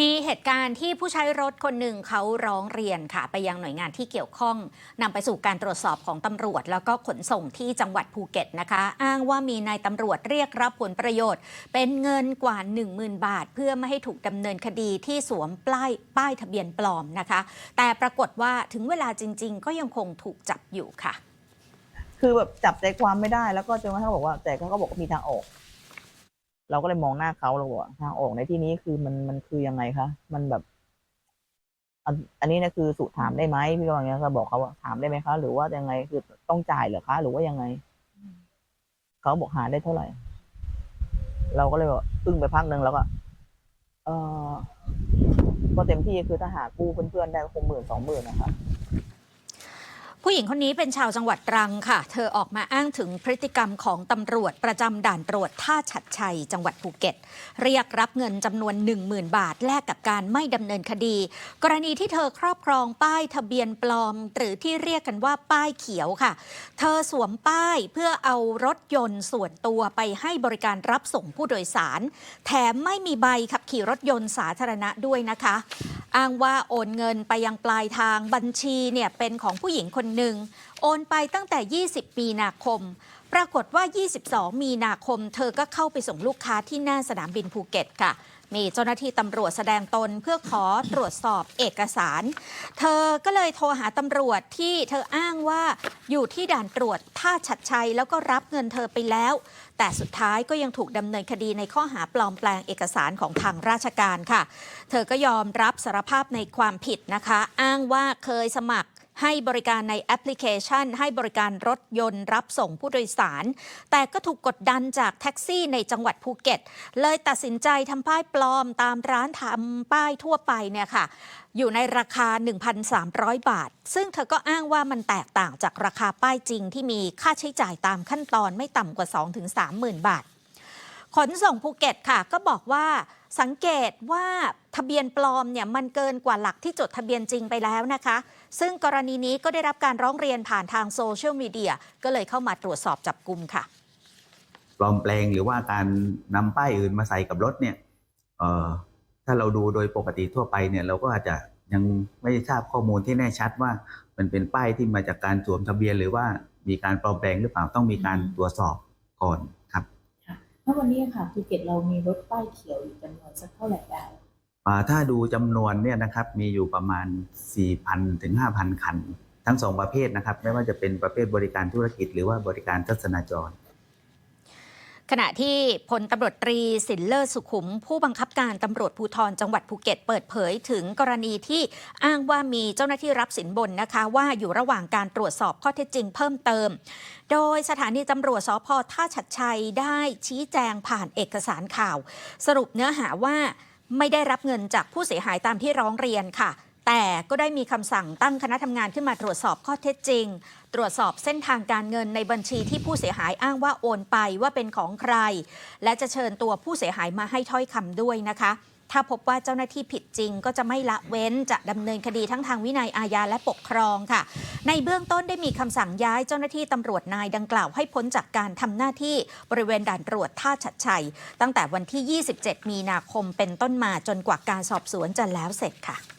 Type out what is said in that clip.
มีเหตุการณ์ที่ผู้ใช้รถคนหนึ่งเขาร้องเรียนค่ะ ไปยังหน่วยงานที่เกี่ยวข้องนำไปสู่การตรวจสอบของตำรวจ แล้วก็ขนส่งที่จังหวัดภูเก็ตนะคะ อ้างว่ามีนายตำรวจเรียกรับผลประโยชน์ เป็นเงินกว่า 10,000 บาท เพื่อไม่ให้ถูกดำเนินคดีที่สวมป้ายป้ายทะเบียนปลอมนะคะ แต่ปรากฏว่าถึงเวลาจริง ๆ ก็ยังคงถูกจับอยู่ค่ะ คือแบบจับใจความไม่ได้แล้วก็จนกระทั่งบอกว่าแต่เขาก็บอกว่ามีทางออก เราก็เลยมองหน้าเขาเราบอกว่าทางออกในที่นี้คือมันมันคือยังไงคะมันแบบ อันอันนี้นะคือสุถามได้ไหมพี่ก็อย่างเงี้ยก็บอกเขาว่าถามได้ไหมคะ หรือว่ายังไงคือต้องจ่ายเหรอคะ หรือว่ายังไงเขาบอกหาได้เท่าไหร่ เราก็เลยบอกอึ้งไปพักหนึ่งแล้วก็เออก็เต็มที่คือถ้าหากู้เพื่อนๆได้ก็คงหมื่นสองหมื่นนะคะ ผู้หญิงคนนี้เป็นชาวจังหวัดตรังค่ะ เธอออกมาอ้างถึงพฤติกรรมของตำรวจประจำด่านตรวจท่าฉัดชัย จังหวัดภูเก็ต เรียกรับเงินจำนวน 10,000 บาท แลกกับการไม่ดำเนินคดี กรณีที่เธอครอบครองป้ายทะเบียนปลอม หรือที่เรียกกันว่าป้ายเขียวค่ะ เธอสวมป้ายเพื่อเอารถยนต์ส่วนตัวไปให้บริการรับส่งผู้โดยสาร แถมไม่มีใบขับขี่รถยนต์สาธารณะด้วยนะคะ อ้างว่าโอนเงินไปยังปลายทางบัญชีเนี่ยเป็นของผู้หญิงคนหนึ่งโอนไปตั้งแต่ 20 มีนาคม ปรากฏว่า 22 มีนาคม เธอก็เข้าไปส่งลูกค้าที่หน้าสนามบินภูเก็ตค่ะ มีเจ้าหน้าที่ตำรวจแสดงตนเพื่อขอตรวจสอบเอกสาร เธอก็เลยโทรหาตำรวจที่เธออ้างว่าอยู่ที่ด่านตรวจท่าชัดชัยแล้วก็รับเงินเธอไปแล้ว แต่สุดท้ายก็ยังถูกดำเนินคดีในข้อหาปลอมแปลงเอกสารของทางราชการค่ะ เธอก็ยอมรับสารภาพในความผิดนะคะ อ้างว่าเคยสมัคร ให้บริการในแอปพลิเคชัน ให้บริการรถยนต์รับส่งผู้โดยสาร แต่ก็ถูกกดดันจากแท็กซี่ในจังหวัดภูเก็ต เลยตัดสินใจทำป้ายปลอมตามร้านทำป้ายทั่วไปเนี่ยค่ะ อยู่ในราคา 1,300 บาท ซึ่งเธอก็อ้างว่ามันแตกต่างจากราคาป้ายจริงที่มีค่าใช้จ่ายตามขั้นตอนไม่ต่ำกว่า 2-30,000 บาทขนส่งภูเก็ตค่ะ ก็บอกว่าสังเกตว่า ทะเบียนปลอมเนี่ยมันเกินกว่าหลักที่จดทะเบียนจริงไปแล้วนะคะ ซึ่งกรณีนี้ก็ได้รับการร้องเรียนผ่านทางโซเชียลมีเดียก็เลยเข้ามาตรวจสอบจับกลุ่มค่ะ ปลอมแปลงหรือว่าการนำป้ายอื่นมาใส่กับรถเนี่ยเอ่อถ้าเราดูโดยปกติทั่วไปเนี่ยเราก็อาจจะยังไม่ทราบข้อมูลที่แน่ชัดว่า มันเป็นป้ายที่มาจากการสวมทะเบียนหรือว่ามีการปลอมแปลงหรือเปล่าต้องมีการตรวจสอบก่อนครับค่ะถ้าวันนี้ค่ะภูเก็ตเรามีรถป้ายเขียวอยู่จำนวนสักเท่าไหร่ได้อ่า ถ้าดูจำนวนเนี่ยนะครับมีอยู่ประมาณ 4,000 ถึง 5,000 คัน ทั้งสองประเภทนะครับ ไม่ว่าจะเป็นประเภทบริการธุรกิจ หรือว่าบริการทัศนาจรขณะที่พลตำรวจตรีสินเลิศสุขุม ผู้บังคับการตำรวจภูธรจังหวัดภูเก็ตเปิดเผยถึงกรณีที่อ้างว่ามีเจ้าหน้าที่รับสินบนนะคะ ว่าอยู่ระหว่างการตรวจสอบข้อเท็จจริงเพิ่มเติม โดยสถานีตำรวจสพท่าชัดชัยได้ชี้แจงผ่านเอกสารข่าว สรุปเนื้อหาว่า ไม่ได้รับเงินจากผู้เสียหายตามที่ร้องเรียนค่ะ แต่ก็ได้มีคำสั่งตั้งคณะทำงานขึ้นมาตรวจสอบข้อเท็จจริง ตรวจสอบเส้นทางการเงินในบัญชีที่ผู้เสียหายอ้างว่าโอนไปว่าเป็นของใคร และจะเชิญตัวผู้เสียหายมาให้ถ้อยคำด้วยนะคะถ้าพบว่าเจ้าหน้าที่ผิดจริงก็จะไม่ละเว้นจะดำเนินคดีทั้งทางวินัยอาญาและปกครองค่ะ ในเบื้องต้นได้มีคำสั่งย้ายเจ้าหน้าที่ตำรวจนายดังกล่าวให้พ้นจากการทำหน้าที่บริเวณด่านตรวจท่าชัดชัย ตั้งแต่วันที่ 27 มีนาคมเป็นต้นมาจนกว่าการสอบสวนจะแล้วเสร็จค่ะ